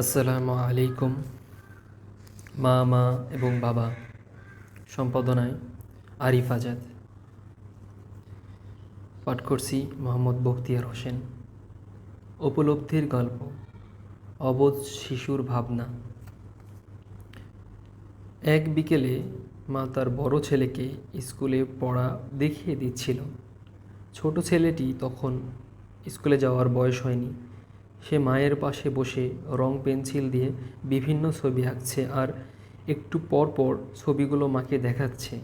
আসসালামু আলাইকুম মা মা এবং বাবা, সম্পাদনায় আরিফ আজাদ। পাঠ করছি মোহাম্মদ বখতিয়ার হোসেন। উপলব্ধির গল্প, অবোধ শিশুর ভাবনা। এক বিকেলে মা তার বড় ছেলেকে স্কুলে পড়া দেখিয়ে দিচ্ছিল। ছোট ছেলেটি তখন স্কুলে যাওয়ার বয়স হয়নি। সে মায়ের পাশে বসে রং পেন্সিল দিয়ে বিভিন্ন ছবি আঁকছে আর একটু পর পর ছবিগুলো মাকে দেখাচ্ছে।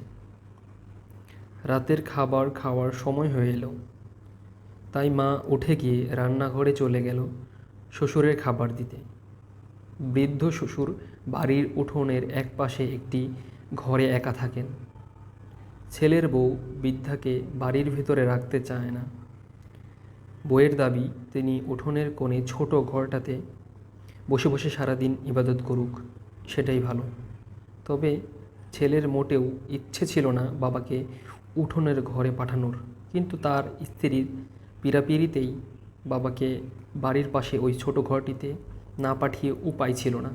রাতের খাবার খাওয়ার সময় হয়ে এলো। তাই মা উঠে গিয়ে রান্নাঘরে চলে গেল শ্বশুরের খাবার দিতে। বৃদ্ধ শ্বশুর বাড়ির উঠোনের এক পাশে একটি ঘরে একা থাকেন। ছেলের বউ বৃদ্ধাকে বাড়ির ভিতরে রাখতে চায় না। বইয়ের দাবি, তিনি উঠোনের কোণে ছোট ঘরটাতে বসে বসে সারাদিন ইবাদত করুক, সেটাই ভালো। তবে ছেলের মোটেও ইচ্ছে ছিল না বাবাকে উঠোনের ঘরে পাঠানোর। কিন্তু তার স্ত্রীর পীড়াপিড়িতেই বাবাকে বাড়ির পাশে ওই ছোট ঘরটিতে না পাঠিয়ে উপায় ছিল না।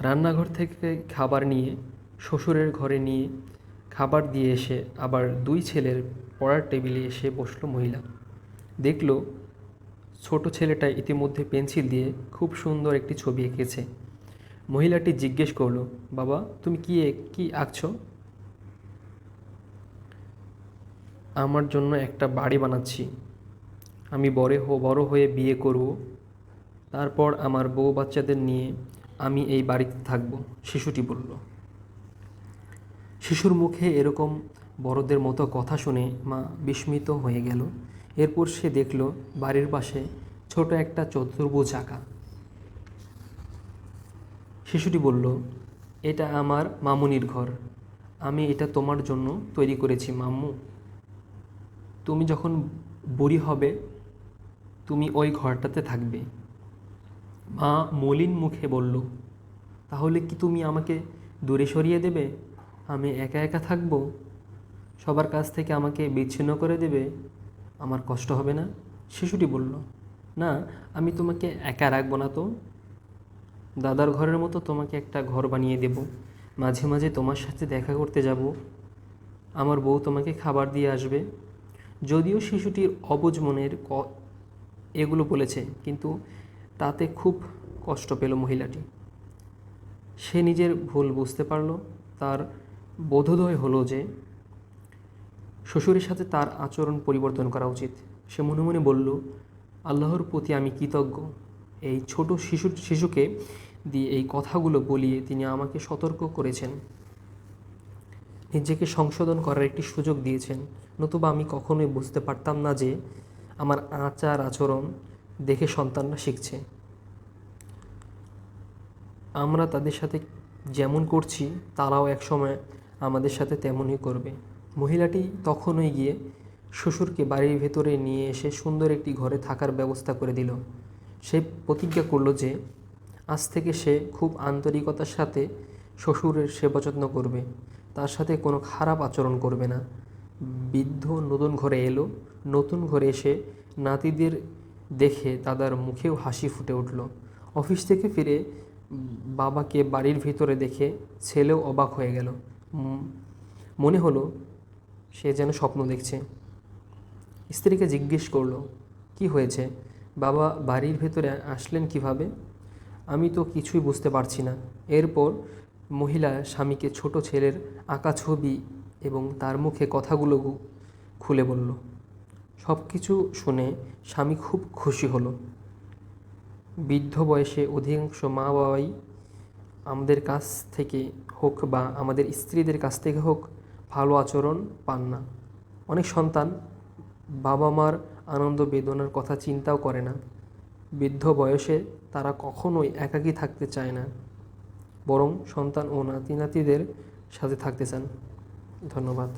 রান্নাঘর থেকে খাবার নিয়ে, শ্বশুরের ঘরে নিয়ে খাবার দিয়ে এসে আবার দুই ছেলের পড়ার টেবিলে এসে বসল মহিলা। দেখল ছোট ছেলেটা ইতিমধ্যে পেন্সিল দিয়ে খুব সুন্দর একটি ছবি এঁকেছে। মহিলাটি জিজ্ঞেস করল, বাবা, তুমি কি কি আঁকছো? আমার জন্য একটা বাড়ি বানাচ্ছি। আমি বড় হো, বড় হয়ে বিয়ে করব। তারপর আমার বউ বাচ্চাদের নিয়ে আমি এই বাড়িতে থাকব, শিশুটি বলল। শিশুর মুখে এরকম বড়দের মতো কথা শুনে মা বিস্মিত হয়ে গেল। এরপর সে দেখল বাড়ির পাশে ছোট একটা চতুর্ভুজ আঁকা। শিশুটি বলল, এটা আমার মামুনির ঘর। আমি এটা তোমার জন্য তৈরি করেছি, মাম্মু। তুমি যখন বুড়ি হবে, তুমি ওই ঘরটাতে থাকবে। মা মলিন মুখে বলল, তাহলে কি তুমি আমাকে দূরে সরিয়ে দেবে? আমি একা একা থাকব? সবার কাছ থেকে আমাকে বিচ্ছিন্ন করে দেবে? আমার কষ্ট হবে না? শিশুটি বলল, না, আমি তোমাকে একা রাখব না তো। দাদার ঘরের মতো তোমাকে একটা ঘর বানিয়ে দেব। মাঝে মাঝে তোমার সাথে দেখা করতে যাব। আমার বউ তোমাকে খাবার দিয়ে আসবে। যদিও শিশুটির অবুঝ মনের ক, এগুলো বলেছে, কিন্তু তাতে খুব কষ্ট পেল মহিলাটি। সে নিজের ভুল বুঝতে পারল। তার বোধোদয় হলো যে শ্বশুরের সাথে তার আচরণ পরিবর্তন করা উচিত। সে মনে মনে বলল, আল্লাহর প্রতি আমি কৃতজ্ঞ। এই ছোট শিশু, শিশুকে দিয়ে এই কথাগুলো বলিয়ে তিনি আমাকে সতর্ক করেছেন। নিজেকে সংশোধন করার একটি সুযোগ দিয়েছেন। নতুবা আমি কখনোই বুঝতে পারতাম না যে আমার আচার আচরণ দেখে সন্তানরা শিখছে। আমরা তাদের সাথে যেমন করছি, তারাও একসময় আমাদের সাথে তেমনই করবে। মহিলাটি তখনই গিয়ে শ্বশুরকে বাড়ির ভেতরে নিয়ে এসে সুন্দর একটি ঘরে থাকার ব্যবস্থা করে দিল। সে প্রতিজ্ঞা করল যে আজ থেকে সে খুব আন্তরিকতার সাথে শ্বশুরের সেবা যত্ন করবে। তার সাথে কোনো খারাপ আচরণ করবে না। বৃদ্ধ নতুন ঘরে এলো। নতুন ঘরে এসে নাতিদের দেখে দাদার মুখেও হাসি ফুটে উঠল। অফিস থেকে ফিরে বাবাকে বাড়ির ভিতরে দেখে ছেলেও অবাক হয়ে গেল। মনে হলো সে যেন স্বপ্ন দেখছে। স্ত্রীকে জিজ্ঞেস করল, কি হয়েছে? বাবা বাড়ির ভেতরে আসলেন কীভাবে? আমি তো কিছুই বুঝতে পারছি না। এরপর মহিলা স্বামীকে ছোট ছেলের আঁকা ছবি এবং তার মুখে কথাগুলো খুলে বলল সব কিছু শুনে স্বামী খুব খুশি হলো। বৃদ্ধ বয়সে অধিকাংশ মা বাবাই আমাদের কাছ থেকে হোক বা আমাদের স্ত্রীদের কাছ থেকে হোক ভালো আচরণ পান না। অনেক সন্তান বাবা মার আনন্দ বেদনার কথা চিন্তাও করে না। বৃদ্ধ বয়সে তারা কখনোই একাকী থাকতে চায় না, বরং সন্তান ও নাতি নাতিদের সাথে থাকতে চান। ধন্যবাদ।